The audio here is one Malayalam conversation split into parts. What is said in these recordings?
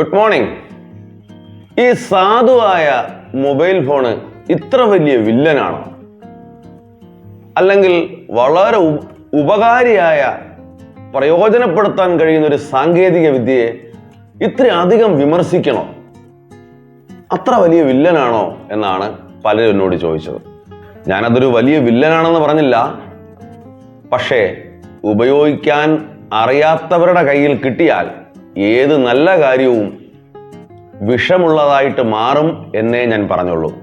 Good morning. ഈ സാധുവായ മൊബൈൽ ഫോണ് ഇത്ര വലിയ വില്ലനാണോ? അല്ലെങ്കിൽ വളരെ ഉപകാരിയായ പ്രയോജനപ്പെടുത്താൻ കഴിയുന്ന ഒരു സാങ്കേതിക വിദ്യയെ ഇത്രയധികം വിമർശിക്കണോ? അത്ര വലിയ വില്ലനാണോ എന്നാണ് പലരും എന്നോട് ചോദിച്ചത്. ഞാനതൊരു വലിയ വില്ലനാണെന്ന് പറഞ്ഞില്ല. പക്ഷേ ഉപയോഗിക്കാൻ അറിയാത്തവരുടെ കയ്യിൽ കിട്ടിയാൽ ഏത് നല്ല കാര്യവും വിഷമുള്ളതായിട്ട് മാറും എന്നേ ഞാൻ പറഞ്ഞുള്ളൂ.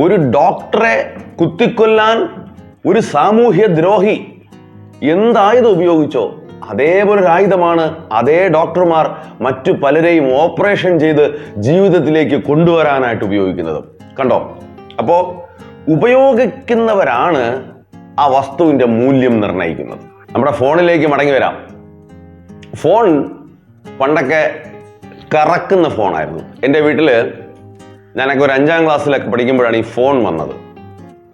ഒരു ഡോക്ടറെ കുത്തിക്കൊല്ലാൻ ഒരു സാമൂഹ്യ ദ്രോഹി എന്തായുധം ഉപയോഗിച്ചോ? അതേപോലെ ഒരു ആയുധമാണ് അതേ ഡോക്ടർമാർ മറ്റു പലരെയും ഓപ്പറേഷൻ ചെയ്ത് ജീവിതത്തിലേക്ക് കൊണ്ടുവരാനായിട്ട് ഉപയോഗിക്കുന്നത്. കണ്ടോ? അപ്പോൾ ഉപയോഗിക്കുന്നവരാണ് ആ വസ്തുവിന്റെ മൂല്യം നിർണയിക്കുന്നത്. നമ്മുടെ ഫോണിലേക്ക് മടങ്ങി വരാം. ഫോൺ പണ്ടൊക്കെ കറക്കുന്ന ഫോണായിരുന്നു. എന്റെ വീട്ടിൽ ഞാനൊക്കെ ഒരു അഞ്ചാം ക്ലാസ്സിലൊക്കെ പഠിക്കുമ്പോഴാണ് ഈ ഫോൺ വന്നത്.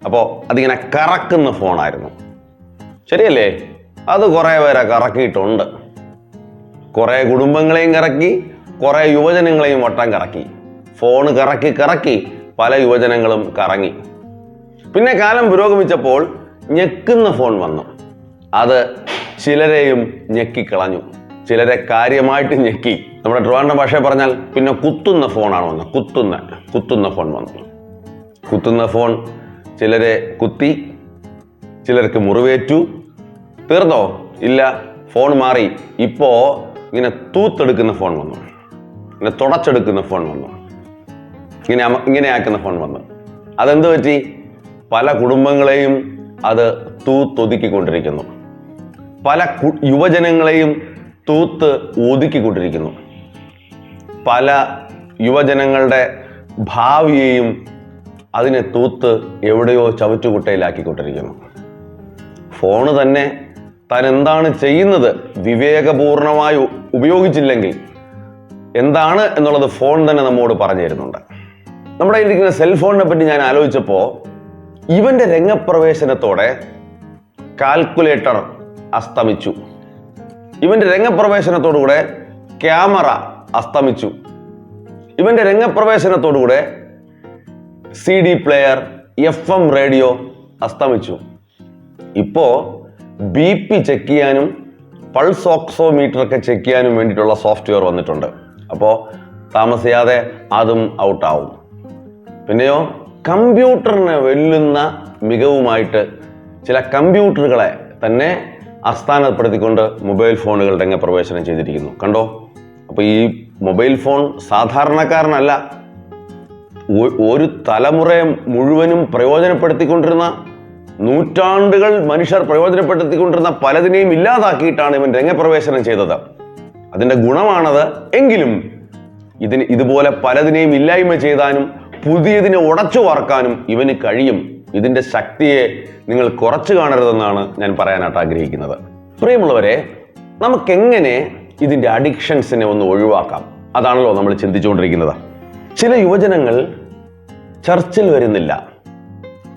അപ്പോൾ അതിങ്ങനെ കറക്കുന്ന ഫോണായിരുന്നു. ശരിയല്ലേ? അത് കുറേ പേരെ കറക്കിയിട്ടുണ്ട്. കുറേ കുടുംബങ്ങളെയും കറക്കി കുറേ യുവജനങ്ങളെയും വട്ടം കറക്കി. ഫോൺ കറക്കി കറക്കി പല യുവജനങ്ങളും കറങ്ങി. പിന്നെ കാലം പുരോഗമിച്ചപ്പോൾ ഞെക്കുന്ന ഫോൺ വന്നു. അത് ചിലരെയും ഞെക്കിക്കളഞ്ഞു. ചിലരെ കാര്യമായിട്ട് ഞെക്കി. നമ്മുടെ ട്രിവാൻഡ്രം ഭാഷ പറഞ്ഞാൽ പിന്നെ കുത്തുന്ന ഫോണാണ് വന്നത്. കുത്തുന്ന കുത്തുന്ന ഫോൺ വന്നു കുത്തുന്ന ഫോൺ ചിലരെ കുത്തി ചിലർക്ക് മുറിവേറ്റു. തീർന്നോ? ഇല്ല. ഫോൺ മാറി. ഇപ്പോൾ ഇങ്ങനെ തൂത്തെടുക്കുന്ന ഫോൺ വന്നു. ഇങ്ങനെ തുടച്ചെടുക്കുന്ന ഫോൺ വന്നു. ഇങ്ങനെ ഇങ്ങനെ ആക്കുന്ന ഫോൺ വന്നു. അതെന്ത് പറ്റി? പല കുടുംബങ്ങളെയും അത് തൂത്തൊതുക്കിക്കൊണ്ടിരിക്കുന്നു. പല യുവജനങ്ങളെയും തൂത്ത് ഒതുക്കിക്കൊണ്ടിരിക്കുന്നു പല യുവജനങ്ങളുടെ ഭാവിയെയും അതിനെ തൂത്ത് എവിടെയോ ചവറ്റുകുട്ടയിലാക്കിക്കൊണ്ടിരിക്കുന്നു. ഫോണ് തന്നെ താൻ എന്താണ് ചെയ്യുന്നത്? വിവേകപൂർണമായി ഉപയോഗിച്ചില്ലെങ്കിൽ എന്താണ് എന്നുള്ളത് ഫോൺ തന്നെ നമ്മോട് പറഞ്ഞു തരുന്നുണ്ട്. നമ്മുടെ ഇരിക്കുന്ന സെൽഫോണിനെ പറ്റി ഞാൻ ആലോചിച്ചപ്പോൾ ഇവന്റെ രംഗപ്രവേശനത്തോടെ കാൽക്കുലേറ്റർ അസ്തമിച്ചു. ഇവന്റെ രംഗപ്രവേശനത്തോടുകൂടെ ക്യാമറ അസ്തമിച്ചു. ഇവന്റെ രംഗപ്രവേശനത്തോടുകൂടെ C D player F M radio അസ്തമിച്ചു. ഇപ്പോൾ ബി പി ചെക്ക് ചെയ്യാനും പൾസ് ഓക്സോമീറ്റർ ഒക്കെ ചെക്ക് ചെയ്യാനും വേണ്ടിയിട്ടുള്ള സോഫ്റ്റ്വെയർ വന്നിട്ടുണ്ട്. അപ്പോൾ താമസിയാതെ അതും ഔട്ടാവും. പിന്നെയോ കമ്പ്യൂട്ടറിനെ വെല്ലുന്ന മികവുമായിട്ട് ചില കമ്പ്യൂട്ടറുകളെ തന്നെ അസ്ഥാനപ്പെടുത്തിക്കൊണ്ട് മൊബൈൽ ഫോണുകൾ രംഗപ്രവേശനം ചെയ്തിരിക്കുന്നു. കണ്ടോ? അപ്പോൾ ഈ മൊബൈൽ ഫോൺ സാധാരണക്കാരനല്ല. ഒരു തലമുറ മുഴുവനും പ്രയോജനപ്പെടുത്തിക്കൊണ്ടിരുന്ന നൂറ്റാണ്ടുകൾ മനുഷ്യർ പ്രയോജനപ്പെടുത്തിക്കൊണ്ടിരുന്ന പലതിനെയും ഇല്ലാതാക്കിയിട്ടാണ് ഇവൻ രംഗപ്രവേശനം ചെയ്തത്. അതിന്റെ ഗുണമാണത് എങ്കിലും ഇതിന് ഇതുപോലെ പലതിനെയും ഇല്ലായ്മ ചെയ്താനും പുതിയതിനെ ഉടച്ചു വാർക്കാനും ഇവന് കഴിയും. ഇതിന്റെ ശക്തിയെ നിങ്ങൾ കുറച്ച് കാണരുതെന്നാണ് ഞാൻ പറയാനായിട്ട് ആഗ്രഹിക്കുന്നത്. പ്രിയമുള്ളവരെ നമുക്കെങ്ങനെ ഇതിന്റെ അഡിക്ഷൻസിനെ ഒന്ന് ഒഴിവാക്കാം? അതാണല്ലോ നമ്മൾ ചിന്തിച്ചുകൊണ്ടിരിക്കുന്നത്. ചില യുവജനങ്ങൾ ചർച്ചിൽ വരുന്നില്ല.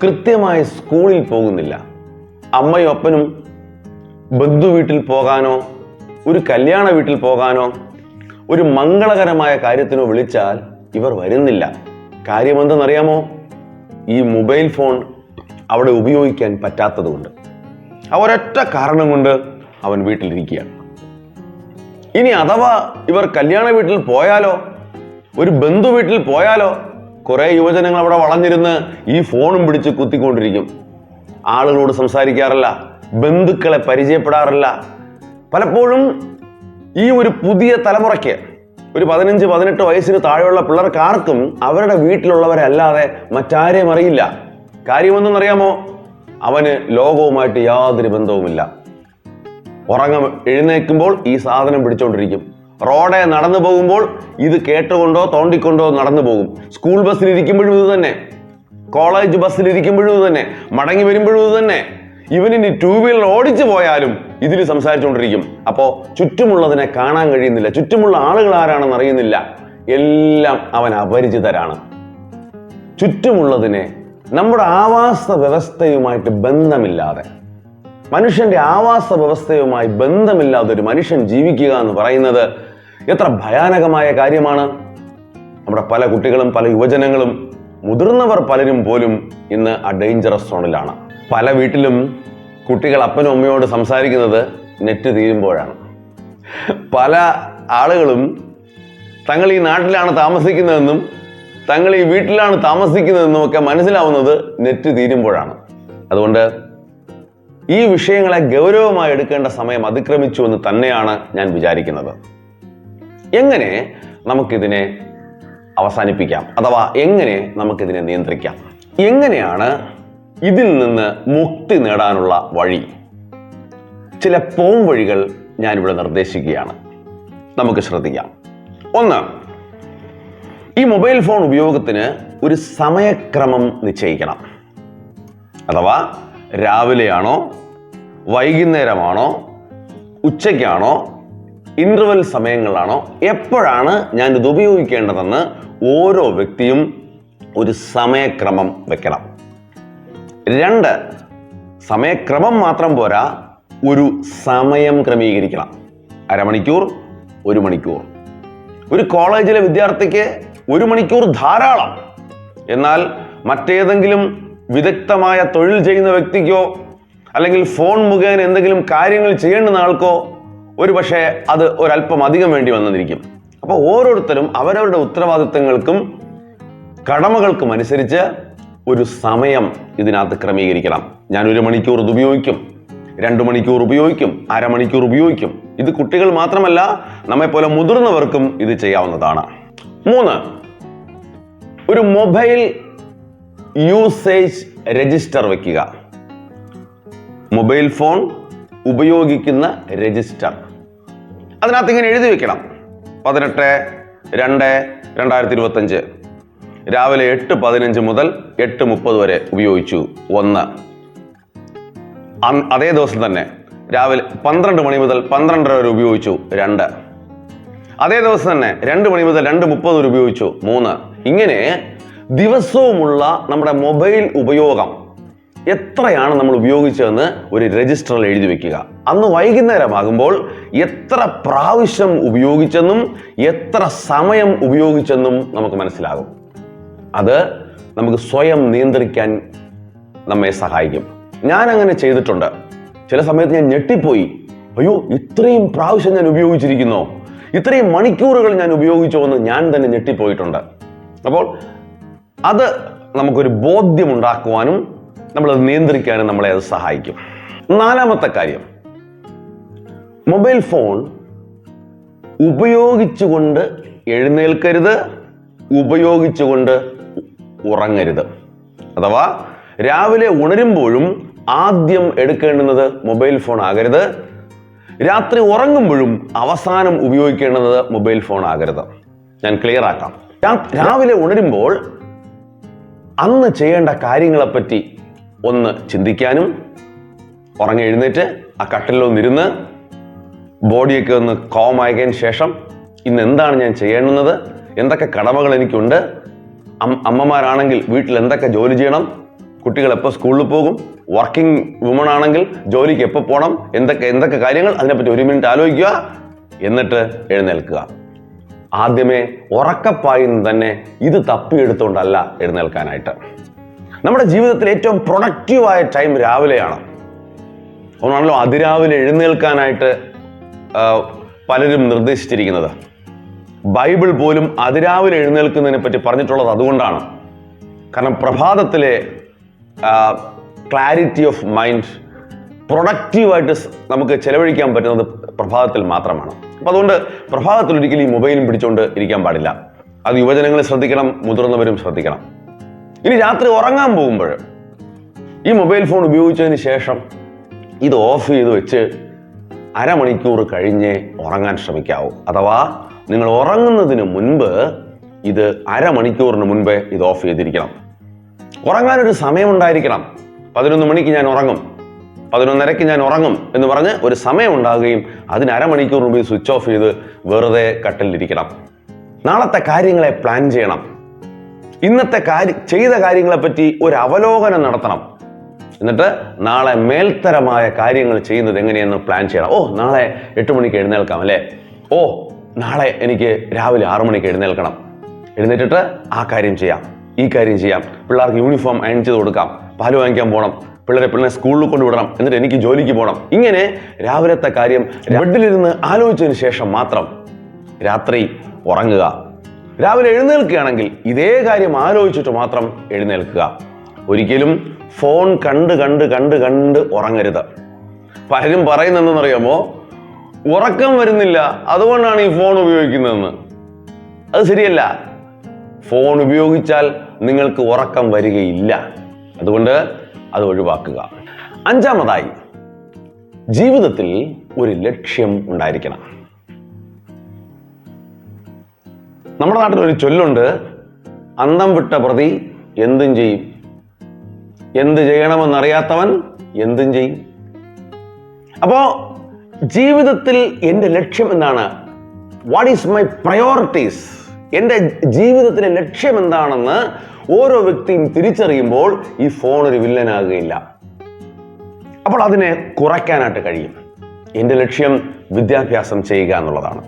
കൃത്യമായി സ്കൂളിൽ പോകുന്നില്ല. അമ്മയും അപ്പനും ബന്ധു വീട്ടിൽ പോകാനോ ഒരു കല്യാണ വീട്ടിൽ പോകാനോ ഒരു മംഗളകരമായ കാര്യത്തിനോ വിളിച്ചാൽ ഇവർ വരുന്നില്ല. കാര്യമെന്തെന്നറിയാമോ ഈ മൊബൈൽ ഫോൺ അവിടെ ഉപയോഗിക്കാൻ പറ്റാത്തതുകൊണ്ട് ആ ഒരൊറ്റ കാരണം കൊണ്ട് അവൻ വീട്ടിലിരിക്കുകയാണ്. ഇനി അഥവാ ഇവർ കല്യാണ വീട്ടിൽ പോയാലോ ഒരു ബന്ധു വീട്ടിൽ പോയാലോ കുറെ യുവജനങ്ങൾ അവിടെ വളഞ്ഞിരുന്ന് ഈ ഫോണും പിടിച്ച് കുത്തിക്കൊണ്ടിരിക്കും. ആളുകളോട് സംസാരിക്കാറില്ല ബന്ധുക്കളെ പരിചയപ്പെടാറില്ല. പലപ്പോഴും ഈ ഒരു പുതിയ തലമുറയ്ക്ക് ഒരു പതിനഞ്ച് പതിനെട്ട് വയസ്സിന് താഴെയുള്ള പിള്ളേർക്ക് ആർക്കും അവരുടെ വീട്ടിലുള്ളവരെ അല്ലാതെ മറ്റാരെയും അറിയില്ല. കാര്യമെന്തെന്നറിയാമോ? അവന് ലോകവുമായിട്ട് യാതൊരു ബന്ധവുമില്ല. ഉറങ്ങ എഴുന്നേൽക്കുമ്പോൾ ഈ സാധനം പിടിച്ചോണ്ടിരിക്കും. റോഡെ നടന്നു പോകുമ്പോൾ ഇത് കേട്ടുകൊണ്ടോ തോണ്ടിക്കൊണ്ടോ നടന്നു പോകും. സ്കൂൾ ബസ്സിലിരിക്കുമ്പോഴും ഇത് തന്നെ. കോളേജ് ബസ്സിലിരിക്കുമ്പോഴും ഇത് തന്നെ. മടങ്ങി വരുമ്പോഴും ഇത് തന്നെ. ഇവനിനി ടൂ വീലർ ഓടിച്ചു പോയാലും ഇതിൽ സംസാരിച്ചുകൊണ്ടിരിക്കും അപ്പോൾ ചുറ്റുമുള്ളതിനെ കാണാൻ കഴിയുന്നില്ല. ചുറ്റുമുള്ള ആളുകൾ ആരാണെന്ന് അറിയുന്നില്ല. എല്ലാം അവൻ അപരിചിതരാണ്. ചുറ്റുമുള്ളതിനെ നമ്മുടെ ആവാസ വ്യവസ്ഥയുമായിട്ട് ബന്ധമില്ലാതെ മനുഷ്യന്റെ ആവാസ വ്യവസ്ഥയുമായി ബന്ധമില്ലാതെ ഒരു മനുഷ്യൻ ജീവിക്കുക എന്ന് പറയുന്നത് എത്ര ഭയാനകമായ കാര്യമാണ്. നമ്മുടെ പല കുട്ടികളും പല യുവജനങ്ങളും മുതിർന്നവർ പലരും പോലും ഇന്ന് ആ ഡേഞ്ചറസ് സോണിലാണ് പല വീട്ടിലും കുട്ടികൾ അപ്പനും അമ്മയോട് സംസാരിക്കുന്നത് നെറ്റ് തീരുമ്പോഴാണ്. പല ആളുകളും തങ്ങൾ ഈ നാട്ടിലാണ് താമസിക്കുന്നതെന്നും തങ്ങൾ ഈ വീട്ടിലാണ് താമസിക്കുന്നതെന്നും ഒക്കെ മനസ്സിലാവുന്നത് നെറ്റ് തീരുമ്പോഴാണ്. അതുകൊണ്ട് ഈ വിഷയങ്ങളെ ഗൗരവമായി എടുക്കേണ്ട സമയം അതിക്രമിച്ചു എന്ന് തന്നെയാണ് ഞാൻ വിചാരിക്കുന്നത്. എങ്ങനെ നമുക്കിതിനെ അവസാനിപ്പിക്കാം? അഥവാ എങ്ങനെ നമുക്കിതിനെ നിയന്ത്രിക്കാം? എങ്ങനെയാണ് ഇതിൽ നിന്ന് മുക്തി നേടാനുള്ള വഴി. ചില പോം വഴികൾ ഞാനിവിടെ നിർദ്ദേശിക്കുകയാണ്. നമുക്ക് ശ്രദ്ധിക്കാം. ഒന്ന് ഈ മൊബൈൽ ഫോൺ ഉപയോഗത്തിന് ഒരു സമയക്രമം നിശ്ചയിക്കണം. അഥവാ രാവിലെയാണോ വൈകുന്നേരമാണോ ഉച്ചയ്ക്കാണോ ഇന്റർവെൽ സമയങ്ങളാണോ എപ്പോഴാണ് ഞാൻ ഇത് ഉപയോഗിക്കേണ്ടതെന്ന് ഓരോ വ്യക്തിയും ഒരു സമയക്രമം വെക്കണം. രണ്ട് സമയക്രമം മാത്രം പോരാ ഒരു സമയം ക്രമീകരിക്കണം. അരമണിക്കൂർ ഒരു മണിക്കൂർ. ഒരു കോളേജിലെ വിദ്യാർത്ഥിക്ക് ഒരു മണിക്കൂർ ധാരാളം. എന്നാൽ മറ്റേതെങ്കിലും വിദഗ്ധമായ തൊഴിൽ ചെയ്യുന്ന വ്യക്തിക്കോ അല്ലെങ്കിൽ ഫോൺ മുഖേന എന്തെങ്കിലും കാര്യങ്ങൾ ചെയ്യേണ്ടുന്ന ആൾക്കോ ഒരു പക്ഷേ അത് ഒരല്പം അധികം വേണ്ടി വന്നിരിക്കും. അപ്പോൾ ഓരോരുത്തരും അവരവരുടെ ഉത്തരവാദിത്തങ്ങൾക്കും കടമകൾക്കും അനുസരിച്ച് ഒരു സമയം ഇതിനകത്ത് ക്രമീകരിക്കണം. ഞാൻ ഒരു മണിക്കൂർ ഇത് ഉപയോഗിക്കും രണ്ട് മണിക്കൂർ ഉപയോഗിക്കും അരമണിക്കൂർ ഉപയോഗിക്കും. ഇത് കുട്ടികൾ മാത്രമല്ല നമ്മെപ്പോലെ മുതിർന്നവർക്കും ഇത് ചെയ്യാവുന്നതാണ്. മൂന്ന് ഒരു മൊബൈൽ യൂസേജ് രജിസ്റ്റർ വയ്ക്കുക മൊബൈൽ ഫോൺ ഉപയോഗിക്കുന്ന രജിസ്റ്റർ. അതിനകത്ത് ഇങ്ങനെ എഴുതി വെക്കണം. പതിനെട്ട് രണ്ട് രണ്ടായിരത്തി ഇരുപത്തഞ്ച്. രാവിലെ എട്ട് പതിനഞ്ച് മുതൽ എട്ട് മുപ്പത് വരെ ഉപയോഗിച്ചു. ഒന്ന്. അതേ ദിവസം തന്നെ രാവിലെ പന്ത്രണ്ട് മണി മുതൽ പന്ത്രണ്ടര വരെ ഉപയോഗിച്ചു. രണ്ട്. അതേ ദിവസം തന്നെ രണ്ട് മണി മുതൽ രണ്ട് മുപ്പത് വരെ ഉപയോഗിച്ചു. മൂന്ന്. ഇങ്ങനെ ദിവസവുമുള്ള നമ്മുടെ മൊബൈൽ ഉപയോഗം എത്രയാണ് നമ്മൾ ഉപയോഗിച്ചതെന്ന് ഒരു രജിസ്റ്ററിൽ എഴുതി വെക്കുക. അന്ന് വൈകുന്നേരമാകുമ്പോൾ എത്ര പ്രാവശ്യം ഉപയോഗിച്ചെന്നും എത്ര സമയം ഉപയോഗിച്ചെന്നും നമുക്ക് മനസ്സിലാകും. അത് നമുക്ക് സ്വയം നിയന്ത്രിക്കാൻ നമ്മെ സഹായിക്കും. ഞാൻ അങ്ങനെ ചെയ്തിട്ടുണ്ട്. ചില സമയത്ത് ഞാൻ ഞെട്ടിപ്പോയി. അയ്യോ ഇത്രയും പ്രാവശ്യം ഞാൻ ഉപയോഗിച്ചിരിക്കുന്നു. ഇത്രയും മണിക്കൂറുകൾ ഞാൻ ഉപയോഗിച്ചോ എന്ന് ഞാൻ തന്നെ ഞെട്ടിപ്പോയിട്ടുണ്ട്. അപ്പോൾ അത് നമുക്കൊരു ബോധ്യമുണ്ടാക്കുവാനും നമ്മളത് നിയന്ത്രിക്കാനും നമ്മളെ അത് സഹായിക്കും. നാലാമത്തെ കാര്യം. മൊബൈൽ ഫോൺ ഉപയോഗിച്ചുകൊണ്ട് എഴുന്നേൽക്കരുത് ഉപയോഗിച്ചുകൊണ്ട് ഉറങ്ങരുത്. അഥവാ രാവിലെ ഉണരുമ്പോഴും ആദ്യം എടുക്കേണ്ടുന്നത് മൊബൈൽ ഫോൺ ആകരുത്. രാത്രി ഉറങ്ങുമ്പോഴും അവസാനം ഉപയോഗിക്കേണ്ടുന്നത് മൊബൈൽ ഫോൺ ആകരുത്. ഞാൻ ക്ലിയർ ആക്കാം. രാവിലെ ഉണരുമ്പോൾ അന്ന് ചെയ്യേണ്ട കാര്യങ്ങളെപ്പറ്റി ഒന്ന് ചിന്തിക്കാനും ഉറങ്ങി എഴുന്നേറ്റ് ആ കട്ടിലൊന്നിരുന്ന് ബോഡിയൊക്കെ ഒന്ന് കോമായതിന് ശേഷം ഇന്ന് എന്താണ് ഞാൻ ചെയ്യേണ്ടുന്നത്? എന്തൊക്കെ കടമകൾ എനിക്കുണ്ട്? അമ്മമാരാണെങ്കിൽ വീട്ടിൽ എന്തൊക്കെ ജോലി ചെയ്യണം? കുട്ടികൾ എപ്പോൾ സ്കൂളിൽ പോകും? വർക്കിംഗ് വുമൺ ആണെങ്കിൽ ജോലിക്ക് എപ്പോൾ പോകണം എന്തൊക്കെ എന്തൊക്കെ കാര്യങ്ങൾ? അതിനെപ്പറ്റി ഒരു മിനിറ്റ് ആലോചിക്കുക. എന്നിട്ട് എഴുന്നേൽക്കുക. ആദ്യമേ ഉറക്കപ്പായി തന്നെ ഇത് തപ്പിയെടുത്തുകൊണ്ടല്ല എഴുന്നേൽക്കാനായിട്ട്. നമ്മുടെ ജീവിതത്തിൽ ഏറ്റവും പ്രൊഡക്റ്റീവായ ടൈം രാവിലെയാണ്. അതുകൊണ്ടാണല്ലോ അതിരാവിലെ എഴുന്നേൽക്കാനായിട്ട് പലരും നിർദ്ദേശിച്ചിരിക്കുന്നത്. ബൈബിൾ പോലും അതിരാവിലെ എഴുന്നേൽക്കുന്നതിനെ പറ്റി പറഞ്ഞിട്ടുള്ളത് അതുകൊണ്ടാണ്. കാരണം പ്രഭാതത്തിലെ ക്ലാരിറ്റി ഓഫ് മൈൻഡ് പ്രൊഡക്റ്റീവായിട്ട് നമുക്ക് ചെലവഴിക്കാൻ പറ്റുന്നത് പ്രഭാതത്തിൽ മാത്രമാണ്. അപ്പം അതുകൊണ്ട് പ്രഭാതത്തിൽ ഒരിക്കലും ഈ മൊബൈലും പിടിച്ചുകൊണ്ട് ഇരിക്കാൻ പാടില്ല. അത് യുവജനങ്ങൾ ശ്രദ്ധിക്കണം മുതിർന്നവരും ശ്രദ്ധിക്കണം. ഇനി രാത്രി ഉറങ്ങാൻ പോകുമ്പോൾ ഈ മൊബൈൽ ഫോൺ ഉപയോഗിച്ചതിന് ശേഷം ഇത് ഓഫ് ചെയ്ത് വെച്ച് അരമണിക്കൂർ കഴിഞ്ഞേ ഉറങ്ങാൻ ശ്രമിക്കാവൂ. അഥവാ നിങ്ങൾ ഉറങ്ങുന്നതിന് മുൻപ് ഇത് അരമണിക്കൂറിന് മുൻപേ ഇത് ഓഫ് ചെയ്തിരിക്കണം. ഉറങ്ങാനൊരു സമയമുണ്ടായിരിക്കണം. പതിനൊന്ന് മണിക്ക് ഞാൻ ഉറങ്ങും. പതിനൊന്നരയ്ക്ക് ഞാൻ ഉറങ്ങും എന്ന് പറഞ്ഞ് ഒരു സമയം ഉണ്ടാകുകയും അതിന് അരമണിക്കൂർ മുമ്പ് സ്വിച്ച് ഓഫ് ചെയ്ത് വെറുതെ കട്ടിലിരിക്കണം. നാളത്തെ കാര്യങ്ങളെ പ്ലാൻ ചെയ്യണം. ഇന്നത്തെ കാര്യ ചെയ്ത കാര്യങ്ങളെപ്പറ്റി ഒരു അവലോകനം നടത്തണം. എന്നിട്ട് നാളെ മേൽത്തരമായ കാര്യങ്ങൾ ചെയ്യുന്നത് എങ്ങനെയെന്ന് പ്ലാൻ ചെയ്യണം. ഓ നാളെ എട്ട് മണിക്ക് എഴുന്നേൽക്കാം അല്ലേ? ഓ നാളെ എനിക്ക് രാവിലെ ആറു മണിക്ക് എഴുന്നേൽക്കണം. എഴുന്നേറ്റിട്ട് ആ കാര്യം ചെയ്യാം. ഈ കാര്യം ചെയ്യാം. പിള്ളേർക്ക് യൂണിഫോം അയൺ ചെയ്ത് കൊടുക്കാം. പാൽ വാങ്ങിക്കാൻ പോകണം പിള്ളേരെ പിള്ളേരെ സ്കൂളിൽ കൊണ്ടുവിടണം എന്നിട്ട് എനിക്ക് ജോലിക്ക് പോകണം ഇങ്ങനെ രാവിലത്തെ കാര്യം ബെഡിലിരുന്ന് ആലോചിച്ചതിന് ശേഷം മാത്രം രാത്രി ഉറങ്ങുക. രാവിലെ എഴുന്നേൽക്കുകയാണെങ്കിൽ ഇതേ കാര്യം ആലോചിച്ചിട്ട് മാത്രം എഴുന്നേൽക്കുക. ഒരിക്കലും ഫോൺ കണ്ട് കണ്ട് കണ്ട് കണ്ട് ഉറങ്ങരുത്. പലരും പറയുന്നതെന്നറിയാമോ ഉറക്കം വരുന്നില്ല. അതുകൊണ്ടാണ് ഈ ഫോൺ ഉപയോഗിക്കുന്നതെന്ന്. അത് ശരിയല്ല. ഫോൺ ഉപയോഗിച്ചാൽ നിങ്ങൾക്ക് ഉറക്കം വരികയില്ല. അതുകൊണ്ട് അത് ഒഴിവാക്കുക. അഞ്ചാമതായി ജീവിതത്തിൽ ഒരു ലക്ഷ്യം ഉണ്ടായിരിക്കണം. നമ്മുടെ നാട്ടിൽ ഒരു ചൊല്ലുണ്ട് അന്തം വിട്ട പ്രതി എന്തും ചെയ്യും. എന്ത് ചെയ്യണമെന്നറിയാത്തവൻ എന്തും ചെയ്യും. അപ്പോ ജീവിതത്തിൽ എന്റെ ലക്ഷ്യം എന്താണ്? വാട്ട് ഈസ് മൈ പ്രയോറിറ്റീസ് എന്റെ ജീവിതത്തിലെ ലക്ഷ്യം എന്താണെന്ന് ഓരോ വ്യക്തിയും തിരിച്ചറിയുമ്പോൾ ഈ ഫോൺ ഒരു വില്ലനാകുകയില്ല അപ്പോൾ അതിനെ കുറയ്ക്കാനായിട്ട് കഴിയും. എന്റെ ലക്ഷ്യം വിദ്യാഭ്യാസം ചെയ്യുക എന്നുള്ളതാണ്.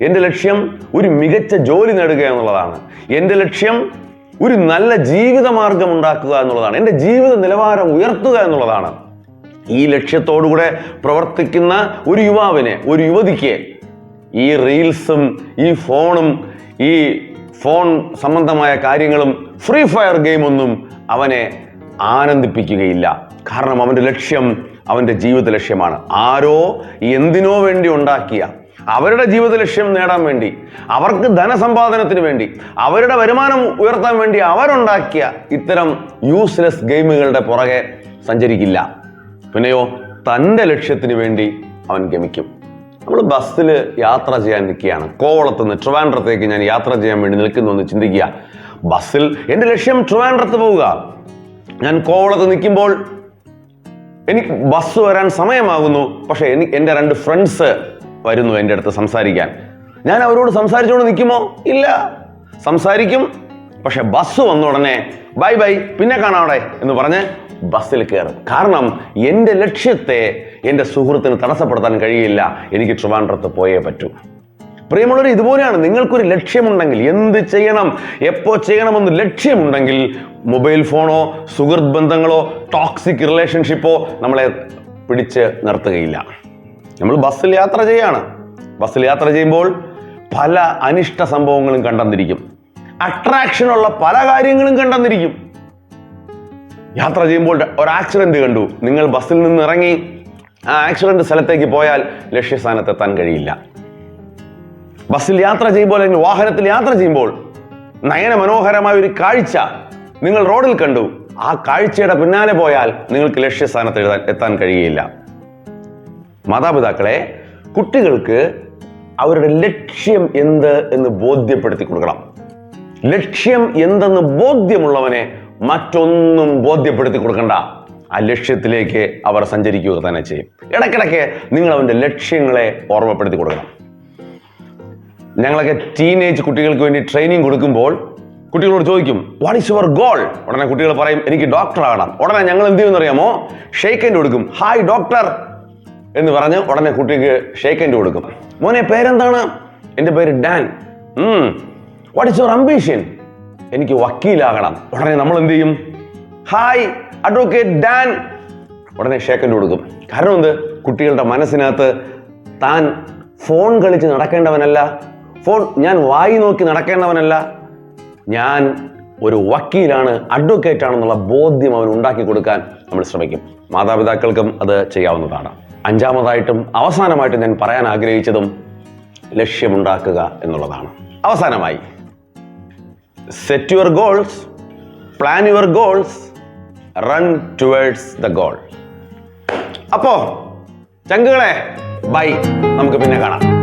എന്റെ ലക്ഷ്യം ഒരു മികച്ച ജോലി നേടുക എന്നുള്ളതാണ്. എന്റെ ലക്ഷ്യം ഒരു നല്ല ജീവിത മാർഗം ഉണ്ടാക്കുക എന്നുള്ളതാണ്. എന്റെ ജീവിത നിലവാരം ഉയർത്തുക എന്നുള്ളതാണ്. ഈ ലക്ഷ്യത്തോടുകൂടെ പ്രവർത്തിക്കുന്ന ഒരു യുവാവിനെ ഒരു യുവതിക്ക് ഈ റീൽസും ഈ ഫോണും ഈ ഫോൺ സംബന്ധമായ കാര്യങ്ങളും ഫ്രീ ഫയർ ഗെയിമൊന്നും അവനെ ആനന്ദിപ്പിക്കുകയില്ല. കാരണം അവന്റെ ലക്ഷ്യം അവന്റെ ജീവിത ലക്ഷ്യമാണ്. ആരോ എന്തിനോ വേണ്ടി ഉണ്ടാക്കിയ അവരുടെ ജീവിത ലക്ഷ്യം നേടാൻ വേണ്ടി അവർക്ക് ധനസമ്പാദനത്തിന് വേണ്ടി അവരുടെ വരുമാനം ഉയർത്താൻ വേണ്ടി അവരുണ്ടാക്കിയ ഇത്തരം യൂസ്ലെസ് ഗെയിമുകളുടെ പുറകെ സഞ്ചരിക്കില്ല. പിന്നെയോ തന്റെ ലക്ഷ്യത്തിന് വേണ്ടി അവൻ ഗമിക്കും. നമ്മൾ ബസ്സിൽ യാത്ര ചെയ്യാൻ നിൽക്കുകയാണ്. കോവളത്ത് നിന്ന് ട്രിവാൻഡ്രത്തേക്ക് ഞാൻ യാത്ര ചെയ്യാൻ വേണ്ടി നിൽക്കുന്നു എന്ന് ചിന്തിക്കുക. ബസ്സിൽ എന്റെ ലക്ഷ്യം ട്രിവാൻഡ്രത്ത് പോവുക. ഞാൻ കോവളത്ത് നിൽക്കുമ്പോൾ എനിക്ക് ബസ് വരാൻ സമയമാകുന്നു. പക്ഷേ എനിക്ക് എന്റെ രണ്ട് ഫ്രണ്ട്സ് വരുന്നു എന്റെ അടുത്ത് സംസാരിക്കാൻ. ഞാൻ അവരോട് സംസാരിച്ചുകൊണ്ട് നിൽക്കുമോ? ഇല്ല. സംസാരിക്കും. പക്ഷെ ബസ് വന്ന ഉടനെ ബൈ ബൈ പിന്നെ കാണാവിടെ എന്ന് പറഞ്ഞ് ബസ്സിൽ കയറും. കാരണം എന്റെ ലക്ഷ്യത്തെ എന്റെ സുഹൃത്തിന് തടസ്സപ്പെടുത്താൻ കഴിയില്ല. എനിക്ക് ട്രിവാൻഡ്രത്ത് പോയേ പറ്റൂ. പ്രിയമുള്ളവർ ഇതുപോലെയാണ്. നിങ്ങൾക്കൊരു ലക്ഷ്യമുണ്ടെങ്കിൽ എന്ത് ചെയ്യണം? എപ്പോൾ ചെയ്യണമെന്ന് ലക്ഷ്യമുണ്ടെങ്കിൽ മൊബൈൽ ഫോണോ സുഹൃത്ത് ബന്ധങ്ങളോ ടോക്സിക് റിലേഷൻഷിപ്പോ നമ്മളെ പിടിച്ച് നിർത്തുകയില്ല. നമ്മൾ ബസ്സിൽ യാത്ര ചെയ്യാണ്. ബസ്സിൽ യാത്ര ചെയ്യുമ്പോൾ പല അനിഷ്ട സംഭവങ്ങളും കണ്ടെന്നിരിക്കും അട്രാക്ഷനുള്ള പല കാര്യങ്ങളും കണ്ടെന്നിരിക്കും യാത്ര ചെയ്യുമ്പോൾ ഒരു ആക്സിഡന്റ് കണ്ടു. നിങ്ങൾ ബസ്സിൽ നിന്ന് ഇറങ്ങി ആ ആക്സിഡന്റ് സ്ഥലത്തേക്ക് പോയാൽ ലക്ഷ്യസ്ഥാനത്ത് എത്താൻ കഴിയില്ല. ബസ്സിൽ യാത്ര ചെയ്യുമ്പോൾ അല്ലെങ്കിൽ വാഹനത്തിൽ യാത്ര ചെയ്യുമ്പോൾ നയന മനോഹരമായ ഒരു കാഴ്ച നിങ്ങൾ റോഡിൽ കണ്ടു. ആ കാഴ്ചയുടെ പിന്നാലെ പോയാൽ നിങ്ങൾക്ക് ലക്ഷ്യസ്ഥാനത്ത് എഴുതാൻ എത്താൻ കഴിയില്ല. മാതാപിതാക്കളെ കുട്ടികൾക്ക് അവരുടെ ലക്ഷ്യം എന്ത് എന്ന് ബോധ്യപ്പെടുത്തി കൊടുക്കണം. ലക്ഷ്യം എന്തെന്ന് ബോധ്യമുള്ളവനെ മറ്റൊന്നും ബോധ്യപ്പെടുത്തി കൊടുക്കണ്ട. ആ ലക്ഷ്യത്തിലേക്ക് അവർ സഞ്ചരിക്കുക തന്നെ ചെയ്യും. ഇടയ്ക്കിടയ്ക്ക് നിങ്ങൾ അവന്റെ ലക്ഷ്യങ്ങളെ ഓർമ്മപ്പെടുത്തി കൊടുക്കണം. ഞങ്ങളൊക്കെ ടീനേജ് കുട്ടികൾക്ക് വേണ്ടി ട്രെയിനിങ് കൊടുക്കുമ്പോൾ കുട്ടികളോട് ചോദിക്കും വാട്ട് ഈസ് യുവർ ഗോൾ ഉടനെ കുട്ടികൾ പറയും എനിക്ക് ഡോക്ടർ ആകണം. ഉടനെ ഞങ്ങൾ എന്ത് ചെയ്യുമെന്ന് അറിയാമോ? ഷേക്ക് ഹാൻഡ് കൊടുക്കും. ഹായ് ഡോക്ടർ എന്ന് പറഞ്ഞ് ഉടനെ കുട്ടിക്ക് ഷേക്ക് ഹാൻഡ് കൊടുക്കും. മോനെ പേരെന്താണ്? എന്റെ പേര് Dan. What is your ambition എനിക്ക് വക്കീലാകണം. ഉടനെ നമ്മൾ എന്ത് ചെയ്യും? ഹായ് അഡ്വക്കേറ്റ് ഡാൻ ഉടനെ ഷേക്ക് ഹാൻഡ് കൊടുക്കും. കാരണം എന്ത്? കുട്ടികളുടെ മനസ്സിനകത്ത് താൻ ഫോൺ കളിച്ച് നടക്കേണ്ടവനല്ല. ഫോൺ ഞാൻ വായി നോക്കി നടക്കേണ്ടവനല്ല. ഞാൻ ഒരു വക്കീലാണ് അഡ്വക്കേറ്റ് ആണെന്നുള്ള ബോധ്യം അവൻ ഉണ്ടാക്കി കൊടുക്കാൻ നമ്മൾ ശ്രമിക്കും. മാതാപിതാക്കൾക്കും അത് ചെയ്യാവുന്നതാണ്. അഞ്ചാമതായിട്ടും അവസാനമായിട്ടും ഞാൻ പറയാൻ ആഗ്രഹിച്ചതും ലക്ഷ്യമുണ്ടാക്കുക എന്നുള്ളതാണ്. അവസാനമായി. Set your goals plan your goals run towards the goal അപ്പോ ചങ്കുകളെ ബൈ നമുക്ക് പിന്നെ കാണാം.